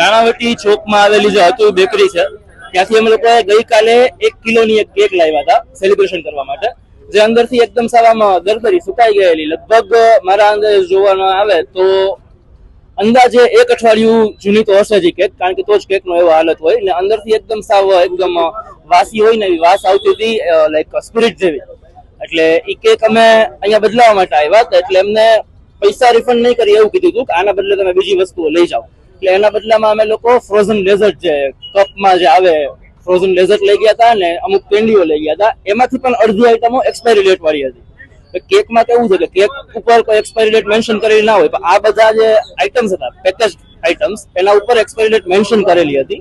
નાણાવટી ચોકમાં આવેલી જે હતું બેકરી છે, ત્યાંથી અમે લોકોએ ગઈકાલે એક કિલોની એક કેક લાવ્યા હતા સેલિબ્રેશન કરવા માટે, જે અંદરથી એકદમ સાવામાં દરદરી સુકાઈ ગયેલી. લગભગ મારા અંદર જોવામાં આવે તો અંદાજે એક અઠવાડિયું જૂની તો હશે જ કેક, કારણ કે તો જ કેકનો એવો હાલત હોય. ને અંદરથી એકદમ સાવ એકદમ વાસી હોય ને એવી વાસ આવતી હતી લાઈક સ્પિરિટ જેવી. એટલે એ કેક અમે અહીંયા બદલાવા માટે આવ્યા હતા. એટલે એમને પૈસા રિફંડ નહીં કરી એવું કીધું હતું કે આના બદલે તમે બીજી વસ્તુઓ લઈ જાઓ. એટલે એના બદલામાં અમે લોકો ફ્રોઝન ડેઝર્ટ જે કપમાં જે આવે ફ્રોઝન ડેઝર્ટ લઈ ગયા હતા ને અમુક કેન્ડીઓ લઈ ગયા હતા. એમાંથી પણ અડધી આઈટમો એક્સપાયરી ડેટ વાળી હતી. કેકમાં કેવું છે કે કેક ઉપર કોઈ એક્સપાયરી ડેટ મેન્શન કરેલી ના હોય, પણ આ બધા જે આઇટમ્સ હતા પેકેજ આઇટમ્સ એના ઉપર એક્સપાયરી ડેટ મેન્શન કરેલી હતી.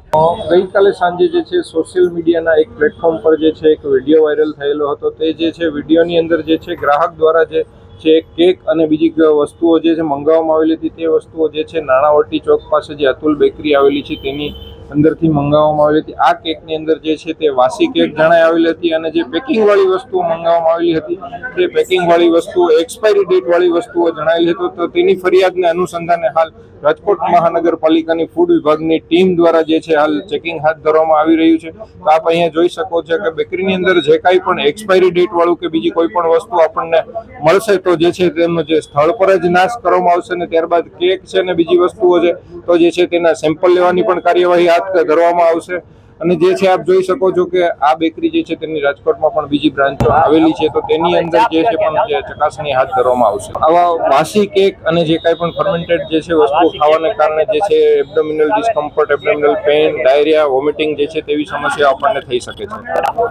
ગઈકાલે સાંજે જે છે સોશિયલ મીડિયાના એક પ્લેટફોર્મ પર જે છે, એક વીડિયો વાયરલ થયેલો હતો. તે જે છે વિડીયોની અંદર જે છે, ગ્રાહક દ્વારા જે છે કેક અને બીજી વસ્તુઓ જે છે મંગાવવામાં આવેલી હતી તે વસ્તુઓ જે છે નાણાવટી ચોક પાસે જે અતુલ બેકરી આવેલી છે તેની અંદરથી મંગાવવામાં આવેલી હતી. આ કેકની અંદર જે છે તે વાસી કેક જણાય આવેલી હતી અને જે પેકિંગ વાળી વસ્તુઓ મંગાવવામાં આવેલી હતી, તે પેકિંગ વાળી વસ્તુઓ, એક્સપાયરી ડેટ વાળી વસ્તુઓ જણાયેલી હતી. તો તેની ફરિયાદને અનુસંધાને હાલ રાજકોટ મહાનગરપાલિકાની ફૂડ વિભાગની ટીમ દ્વારા જે છે હાલ ચેકિંગ હાથ ધરવામાં આવી રહ્યું છે. તો આપ અહીંયા જોઈ શકો છો કે બેકરીની અંદર જે કાંઈ પણ એક્સપાયરી ડેટ વાળું કે બીજી કોઈ પણ વસ્તુ આપણને મળશે તો જે છે તેમનો જે સ્થળ પર જ નાશ કરવામાં આવશે ને ત્યારબાદ કેક છે ને બીજી વસ્તુઓ છે, તો જે છે તેના સેમ્પલ લેવાની પણ કાર્યવાહી હાથ ધરવામાં આવશે. અને જે છે આપ જોઈ શકો છો કે આ બેકરી જે છે તેની રાજકોટમાં પણ બીજી બ્રાન્ચો આવેલી છે, તો તેની અંદર જે છે પણ જે ચકાસણી હાથ ધરવામાં આવશે. આવા વાસી કેક અને જે કાંઈ પણ ફર્મેન્ટેડ જે છે વસ્તુ ખાવાને કારણે જે છે abdominal discomfort abdominal pain diarrhoea vomiting જે છે તેવી સમસ્યા આપણને થઈ શકે છે.